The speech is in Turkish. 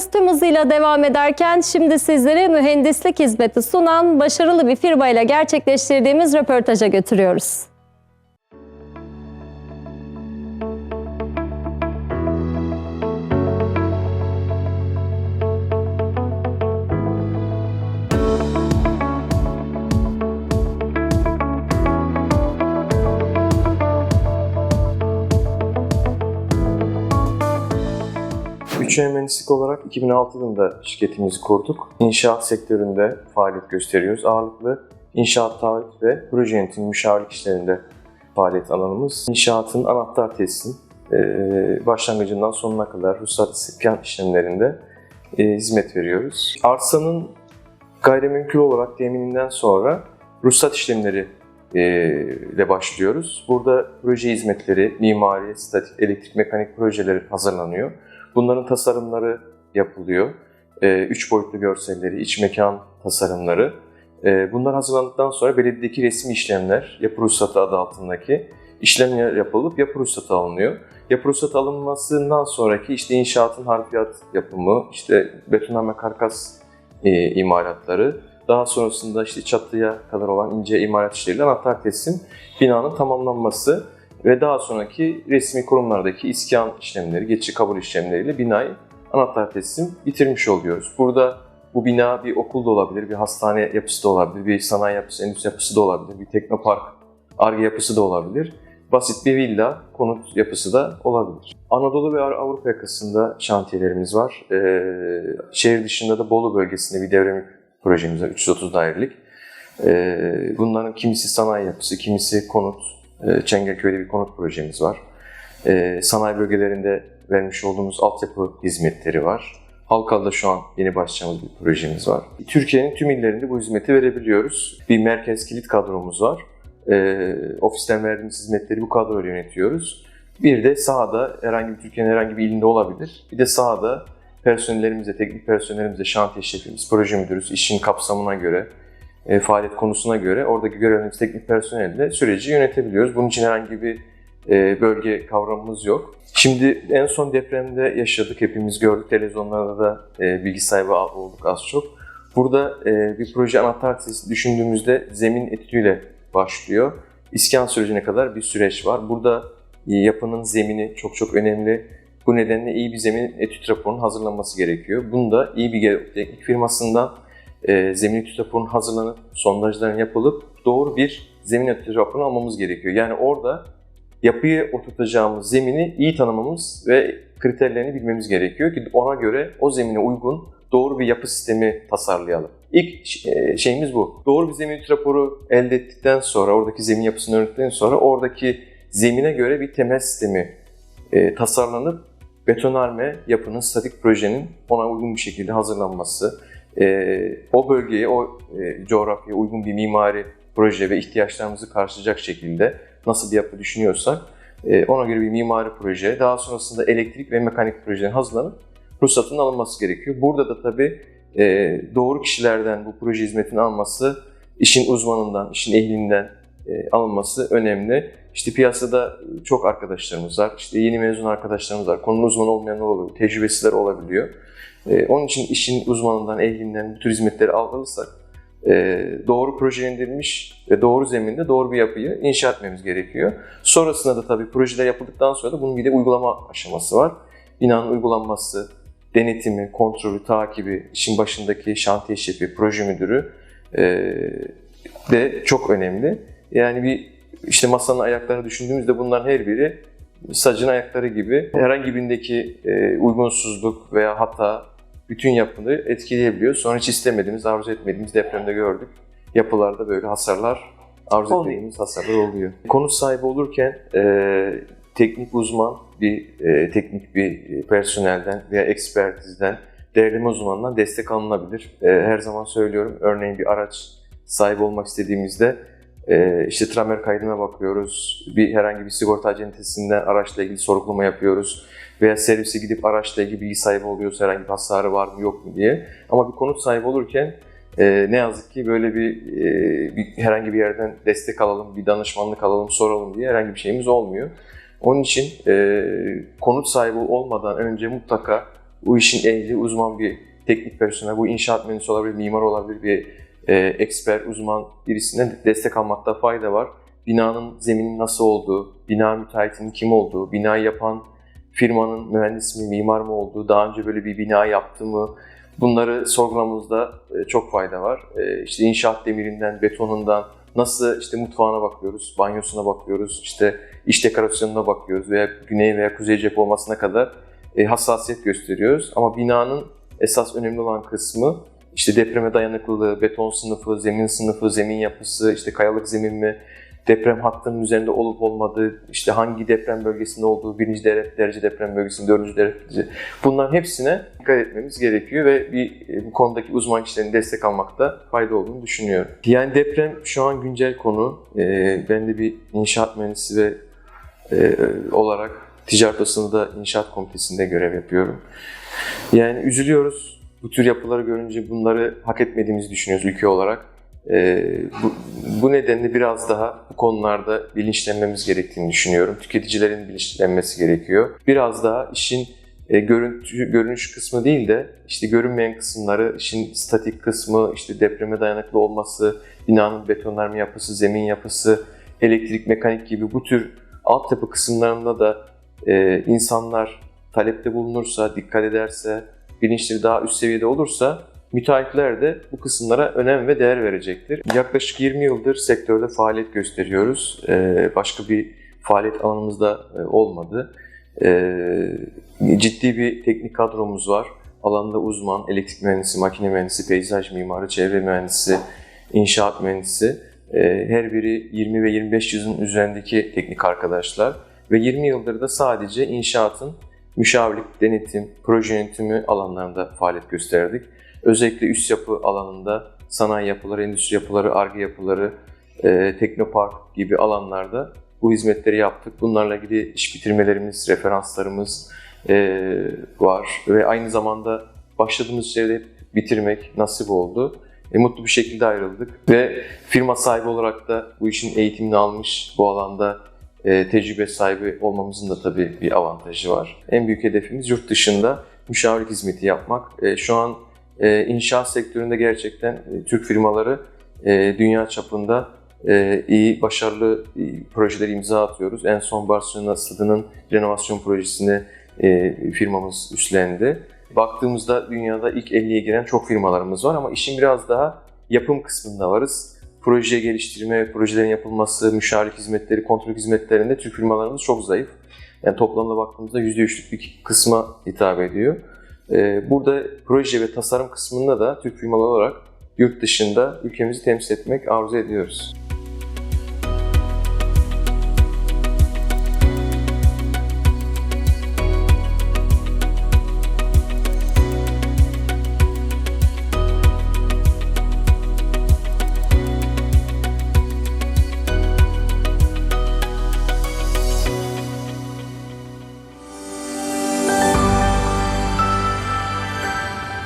Yayınımız tüm hızıyla devam ederken şimdi sizleri mühendislik hizmeti sunan başarılı bir firmayla gerçekleştirdiğimiz röportaja götürüyoruz. Üçe mühendislik olarak 2006 yılında şirketimizi kurduk. İnşaat sektöründe faaliyet gösteriyoruz. Ağırlıklı inşaat taahhüt ve proje yönetimi müşavirlik işlerinde faaliyet alanımız. İnşaatın anahtar teslim, e, başlangıcından sonuna kadar ruhsat iskan işlemlerinde e, hizmet veriyoruz. Arsanın gayrimenkul olarak temininden sonra ruhsat işlemleri e, ile başlıyoruz. Burada proje hizmetleri, mimari, statik, elektrik, mekanik projeleri hazırlanıyor. Bunların tasarımları yapılıyor. E, üç boyutlu görselleri, iç mekan tasarımları. E, bunlar hazırlandıktan sonra belediyedeki resmi işlemler, yapı ruhsatı adı altındaki işlemler yapılıp yapı ruhsatı alınıyor. Yapı ruhsatı alınmasından sonraki işte inşaatın harfiyat yapımı, işte betonarme karkas e, imalatları, daha sonrasında işte çatıya kadar olan ince imalat işleriyle anahtar teslim, binanın tamamlanması ve daha sonraki resmi kurumlardaki iskan işlemleri, geçici kabul işlemleriyle binayı anahtar teslim bitirmiş oluyoruz. Burada bu bina bir okul da olabilir, bir hastane yapısı da olabilir, bir sanayi yapısı, endüstri yapısı da olabilir, bir teknopark, arge yapısı da olabilir. Basit bir villa, konut yapısı da olabilir. Anadolu ve Avrupa yakasında şantiyelerimiz var. Ee, şehir dışında da Bolu bölgesinde bir devre projemiz var, 330 dairelik. Ee, bunların kimisi sanayi yapısı, kimisi konut, Çengelköy'de bir konut projemiz var. E, sanayi bölgelerinde vermiş olduğumuz altyapı hizmetleri var. Halkalı'da şu an yeni başlayacağımız bir projemiz var. Türkiye'nin tüm illerinde bu hizmeti verebiliyoruz. Bir merkez kilit kadromuz var. E, ofisten verdiğimiz hizmetleri bu kadroyla yönetiyoruz. Bir de sahada herhangi bir Türkiye'nin herhangi bir ilinde olabilir. Bir de sahada personellerimizle, teknik personellerimizle, şantiye şefimiz, proje müdürümüz işin kapsamına göre, e, faaliyet konusuna göre oradaki görevlerimiz teknik personelle süreci yönetebiliyoruz. Bunun için herhangi bir e, bölge kavramımız yok. Şimdi en son depremde yaşadık, hepimiz gördük. Televizyonlarda da e, bilgi sahibi olduk az çok. Burada e, bir proje anahtar sesi düşündüğümüzde zemin etüdüyle başlıyor. İskan sürecine kadar bir süreç var. Burada e, yapının zemini çok çok önemli. Bu nedenle iyi bir zemin etüt raporunun hazırlanması gerekiyor. Bunu da iyi bir teknik firmasından e, zemin etüt raporunun hazırlanıp sondajların yapılıp doğru bir zemin etüt raporunu almamız gerekiyor. Yani orada yapıyı oturtacağımız zemini iyi tanımamız ve kriterlerini bilmemiz gerekiyor ki ona göre o zemine uygun doğru bir yapı sistemi tasarlayalım. İlk e, şeyimiz bu. Doğru bir zemin etüt raporu elde ettikten sonra, oradaki zemin yapısını öğrendikten sonra oradaki zemine göre bir temel sistemi e, tasarlanıp betonarme yapının, statik projenin ona uygun bir şekilde hazırlanması, o bölgeye, o e, coğrafyaya uygun bir mimari proje ve ihtiyaçlarımızı karşılayacak şekilde nasıl bir yapı düşünüyorsak e, ona göre bir mimari proje, daha sonrasında elektrik ve mekanik projelerin hazırlanıp ruhsatının alınması gerekiyor. Burada da tabii e, doğru kişilerden bu proje hizmetini alması, işin uzmanından, işin ehlinden alınması önemli. İşte piyasada çok arkadaşlarımız var, işte yeni mezun arkadaşlarımız var, konunun uzmanı olmayanlar oluyor, tecrübesizler olabiliyor. Ee, onun için işin uzmanından, ehlinden bu tür hizmetleri alırsak e, doğru projelendirilmiş ve doğru zeminde doğru bir yapıyı inşa etmemiz gerekiyor. Sonrasında da tabii projeler yapıldıktan sonra da bunun bir de uygulama aşaması var. Binanın uygulanması, denetimi, kontrolü, takibi, işin başındaki şantiye şefi, proje müdürü e, de çok önemli. Yani bir işte masanın ayaklarını düşündüğümüzde bunların her biri sacın ayakları gibi herhangi birindeki e, uygunsuzluk veya hata bütün yapını etkileyebiliyor. Sonra hiç istemediğimiz, arzu etmediğimiz depremde gördük. Yapılarda böyle hasarlar, arzu Oluyor. etmediğimiz hasarlar oluyor. Konut sahibi olurken e, teknik uzman, bir e, teknik bir personelden veya ekspertizden, değerleme uzmanından destek alınabilir. E, her zaman söylüyorum, örneğin bir araç sahibi olmak istediğimizde e, işte tramer kaydına bakıyoruz, bir herhangi bir sigorta acentesinden araçla ilgili sorgulama yapıyoruz veya servise gidip araçla ilgili bilgi sahibi oluyorsa herhangi bir hasarı var mı yok mu diye. Ama bir konut sahibi olurken e, ne yazık ki böyle bir, e, bir herhangi bir yerden destek alalım, bir danışmanlık alalım, soralım diye herhangi bir şeyimiz olmuyor. Onun için e, konut sahibi olmadan önce mutlaka bu işin ehli, uzman bir teknik personel, bu inşaat mühendisi olabilir, mimar olabilir, bir e, eksper, uzman birisinden destek almakta fayda var. Binanın zeminin nasıl olduğu, bina müteahhitinin kim olduğu, binayı yapan firmanın mühendis mi, mimar mı olduğu, daha önce böyle bir bina yaptı mı, bunları sorgulamamızda e, çok fayda var. E, İşte inşaat demirinden, betonundan, nasıl işte mutfağına bakıyoruz, banyosuna bakıyoruz, işte iç dekorasyonuna bakıyoruz veya güney veya kuzey cephe olmasına kadar e, hassasiyet gösteriyoruz. Ama binanın esas önemli olan kısmı işte depreme dayanıklılığı, beton sınıfı, zemin sınıfı, zemin yapısı, işte kayalık zemin mi, deprem hattının üzerinde olup olmadığı, işte hangi deprem bölgesinde olduğu, birinci dere- derece deprem bölgesinde, dördüncü derece, bunların hepsine dikkat etmemiz gerekiyor ve bir, e, bu konudaki uzman kişilerin destek almakta fayda olduğunu düşünüyorum. Yani deprem şu an güncel konu. Ee, ben de bir inşaat mühendisi ve e, olarak ticaret odasında inşaat komitesinde görev yapıyorum. Yani üzülüyoruz. Bu tür yapıları görünce bunları hak etmediğimizi düşünüyoruz ülke olarak. Ee, bu, bu nedenle biraz daha bu konularda bilinçlenmemiz gerektiğini düşünüyorum. Tüketicilerin bilinçlenmesi gerekiyor. Biraz daha işin e, görüntü, görünüş kısmı değil de işte görünmeyen kısımları, işin statik kısmı, işte depreme dayanıklı olması, binanın betonarme yapısı, zemin yapısı, elektrik, mekanik gibi bu tür altyapı kısımlarında da e, insanlar talepte bulunursa, dikkat ederse, bilinçleri daha üst seviyede olursa müteahhitler de bu kısımlara önem ve değer verecektir. Yaklaşık 20 yıldır sektörde faaliyet gösteriyoruz. E, başka bir faaliyet alanımızda e, olmadı. E, ciddi bir teknik kadromuz var. Alanda uzman, elektrik mühendisi, makine mühendisi, peyzaj mimarı, çevre mühendisi, inşaat mühendisi. E, her biri 20 ve 25 yılın üzerindeki teknik arkadaşlar. Ve 20 yıldır da sadece inşaatın müşavirlik, denetim, proje yönetimi alanlarında faaliyet gösterdik. Özellikle üst yapı alanında sanayi yapıları, endüstri yapıları, arge yapıları, e, teknopark gibi alanlarda bu hizmetleri yaptık. Bunlarla ilgili iş bitirmelerimiz, referanslarımız e, var ve aynı zamanda başladığımız hep bitirmek nasip oldu. E, mutlu bir şekilde ayrıldık ve firma sahibi olarak da bu işin eğitimini almış, bu alanda e, tecrübe sahibi olmamızın da tabii bir avantajı var. En büyük hedefimiz yurt dışında müşavirlik hizmeti yapmak. E, şu an e, inşaat sektöründe gerçekten e, Türk firmaları e, dünya çapında e, iyi, başarılı e, projeleri imza atıyoruz. En son Barcelona stadının renovasyon projesini e, firmamız üstlendi. Baktığımızda dünyada ilk 50'ye giren çok firmalarımız var ama işin biraz daha yapım kısmında varız. Proje geliştirme, projelerin yapılması, müşavirlik hizmetleri, kontrol hizmetlerinde Türk firmalarımız çok zayıf. Yani toplamda baktığımızda %3'lük bir kısma hitap ediyor. Ee, Burada proje ve tasarım kısmında da Türk firmaları olarak yurt dışında ülkemizi temsil etmek arzu ediyoruz.